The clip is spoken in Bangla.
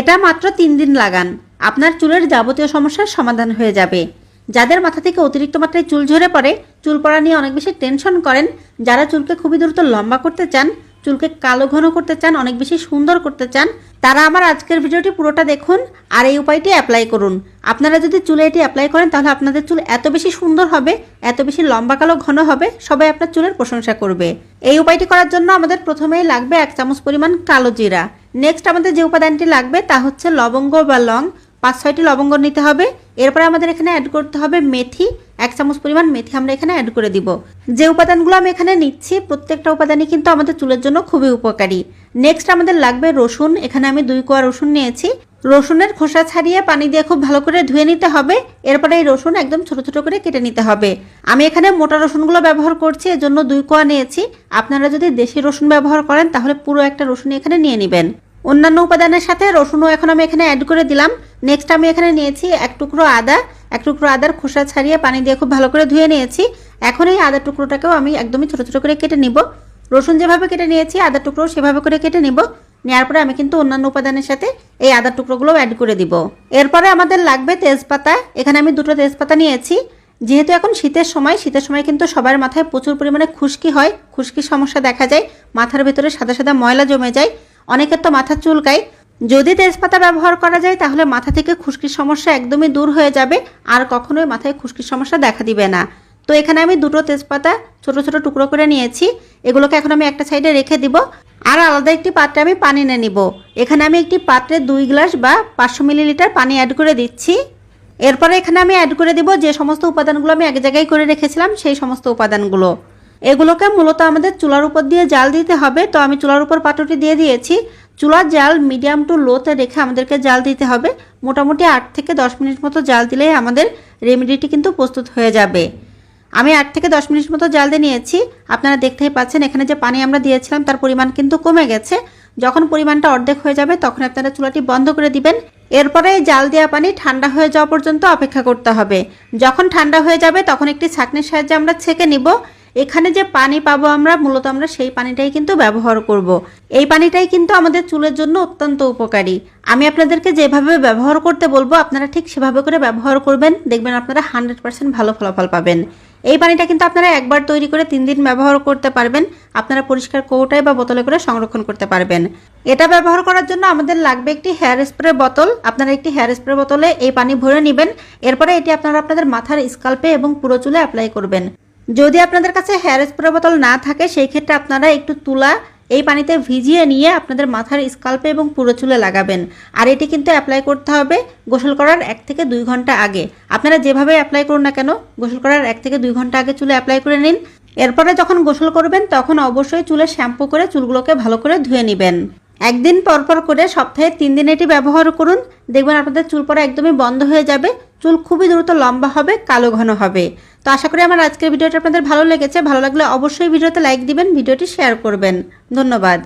এটা মাত্র তিন দিন লাগান। আপনার চুলের যাবতীয় সমস্যার সমাধান হয়ে যাবে। যাদের মাথা থেকে অতিরিক্ত মাত্রায় চুল ঝরে পড়ে, চুল পড়া নিয়ে অনেক বেশি টেনশন করেন, যারা চুলকে খুবই দ্রুত লম্বা করতে চান, চুলকে কালো ঘন করতে চান, অনেক বেশি সুন্দর করতে চান, তারা আমার আজকের ভিডিওটি পুরোটা দেখুন আর এই উপায়টি অ্যাপ্লাই করুন। আপনারা যদি চুলে এটি অ্যাপ্লাই করেন, তাহলে আপনাদের চুল এত বেশি সুন্দর হবে, এত বেশি লম্বা কালো ঘন হবে, সবাই আপনার চুলের প্রশংসা করবে। এই উপায়টি করার জন্য আমাদের প্রথমেই লাগবে এক চামচ পরিমাণ কালো জিরা। নেক্সট আমাদের যে উপাদানটি লাগবে তা হচ্ছে লবঙ্গ বা লং। পাঁচ, ছয়টি লবঙ্গ নিতে হবে। এরপরে আমাদের এখানে অ্যাড করতে হবে মেথি। এক চামচ পরিমাণ মেথি আমরা এখানে অ্যাড করে দিব। যে উপাদানগুলো আমি এখানে নিচ্ছি, প্রত্যেকটা উপাদানই কিন্তু আমাদের চুলের জন্য খুবই উপকারী। নেক্সট আমাদের লাগবে রসুন। এখানে আমি দুই কোয়া রসুন নিয়েছি। রসুনের খোসা ছাড়িয়ে পানি দিয়ে খুব ভালো করে ধুয়ে নিতে হবে। এরপরে এই রসুন একদম ছোট ছোট করে কেটে নিতে হবে। আমি এখানে মোটা রসুনগুলো ব্যবহার করছি, এজন্য দুই কোয়া নিয়েছি। আপনারা যদি দেশি রসুন ব্যবহার করেন, তাহলে পুরো একটা রসুন এখানে নিয়ে নেবেন। অন্যান্য উপাদানের সাথে রসুনও এখন আমি এখানে অ্যাড করে দিলাম। নেক্সট আমি এখানে নিয়েছি এক টুকরো আদা। এক টুকরো আদার খোসা ছাড়িয়ে পানি দিয়ে খুব ভালো করে ধুয়ে নিয়েছি। এখন এই আদার টুকরোটাকেও আমি একদমই ছোটো ছোটো করে কেটে নিব। রসুন যেভাবে কেটে নিয়েছি, আদার টুকরো সেভাবে করে কেটে নিব। নেওয়ার পরে আমি কিন্তু অন্যান্য উপাদানের সাথে এই আদার টুকরোগুলোও অ্যাড করে দিব। এরপরে আমাদের লাগবে তেজপাতা। এখানে আমি দুটো তেজপাতা নিয়েছি। যেহেতু এখন শীতের সময় শীতের সময় কিন্তু সবার মাথায় প্রচুর পরিমাণে খুশকি হয়। খুশকির সমস্যা দেখা যায়। মাথার ভেতরে সাদা সাদা ময়লা জমে যায়। অনেকের তো মাথা চুলকায়। যদি তেজপাতা ব্যবহার করা যায়, তাহলে মাথা থেকে খুশকির সমস্যা একদমই দূর হয়ে যাবে। আর কখনোই মাথায় খুশকির সমস্যা দেখা দিবে না। তো এখানে আমি দুটো তেজপাতা ছোট ছোট টুকরো করে নিয়েছি। এগুলোকে এখন আমি একটা সাইডে রেখে দিব। আর আলাদা একটি পাত্রে আমি পানি নিয়ে নিব। এখানে আমি একটি পাত্রে দুই গ্লাস বা পাঁচশো মিলিলিটার পানি অ্যাড করে দিচ্ছি। এরপরে এখানে আমি অ্যাড করে দিব যে সমস্ত উপাদানগুলো আমি এক জায়গায় করে রেখেছিলাম, সেই সমস্ত উপাদানগুলো। এগুলোকে মূলত আমাদের চুলার উপর দিয়ে জাল দিতে হবে। তো আমি চুলার উপর পাত্রটি দিয়ে দিয়েছি। চুলার জাল মিডিয়াম টু লোতে রেখে আমাদেরকে জাল দিতে হবে। মোটামুটি আট থেকে দশ মিনিট মতো জাল দিলেই আমাদের রেমেডিটি কিন্তু প্রস্তুত হয়ে যাবে। আমি আট থেকে দশ মিনিট মতো জাল দিয়ে নিয়েছি। আপনারা দেখতেই পাচ্ছেন, এখানে যে পানি আমরা দিয়েছিলাম তার পরিমাণ কিন্তু কমে গেছে। যখন পরিমাণটা অর্ধেক হয়ে যাবে, তখন আপনারা চুলাটি বন্ধ করে দিবেন। এরপরে এই জাল দেওয়া পানি ঠান্ডা হয়ে যাওয়া পর্যন্ত অপেক্ষা করতে হবে। যখন ঠান্ডা হয়ে যাবে, তখন একটি ছাঁকনির সাহায্যে আমরা ছেঁকে নিব। এখানে যে পানি পাবো আমরা, মূলত আমরা সেই পানিটাই কিন্তু ব্যবহার করব। এই পানিটাই কিন্তু আমাদের চুলের জন্য অত্যন্ত উপকারী। আমি আপনাদেরকে যেভাবে ব্যবহার করতে বলব, আপনারা ঠিক সেভাবে করে ব্যবহার করবেন। দেখবেন আপনারা হান্ড্রেড পার্সেন্ট ভালো ফলাফল পাবেন। এই পানিটা কিন্তু আপনারা একবার তৈরি করে তিন দিন ব্যবহার করতে পারবেন। আপনারা পরিষ্কার কৌটায় বা বোতলে করে সংরক্ষণ করতে পারবেন। এটা ব্যবহার করার জন্য আমাদের লাগবে একটি হেয়ার স্প্রে বোতল। আপনারা একটি হেয়ার স্প্রে বোতলে এই পানি ভরে নেবেন। এরপরে এটি আপনারা আপনাদের মাথার স্কাল্পে এবং পুরো চুলে অ্যাপ্লাই করবেন। যদি আপনাদের কাছে হেয়ার স্প্রে বোতল না থাকে, সেই ক্ষেত্রে আপনারা একটু তুলা এই পানিতে ভিজিয়ে নিয়ে আপনাদের মাথার স্কাল্পে এবং পুরো চুলে লাগাবেন। আর এটি কিন্তু অ্যাপ্লাই করতে হবে গোসল করার এক থেকে দুই ঘণ্টা আগে। আপনারা যেভাবে অ্যাপ্লাই করুন না কেন, গোসল করার এক থেকে দুই ঘণ্টা আগে চুলে অ্যাপ্লাই করে নিন। এরপরে যখন গোসল করবেন, তখন অবশ্যই চুলে শ্যাম্পু করে চুলগুলোকে ভালো করে ধুয়ে নেবেন। একদিন পরপর করে সপ্তাহে তিন দিন এটি ব্যবহার করুন। দেখবেন আপনাদের চুল পড়া একদমই বন্ধ হয়ে যাবে। চুল খুবই দ্রুত লম্বা হবে, কালো ঘন হবে। তো আশা করি আমার আজকের ভিডিওটা আপনাদের ভালো লেগেছে। ভালো লাগলে অবশ্যই ভিডিওতে লাইক দিবেন, ভিডিওটি শেয়ার করবেন। ধন্যবাদ।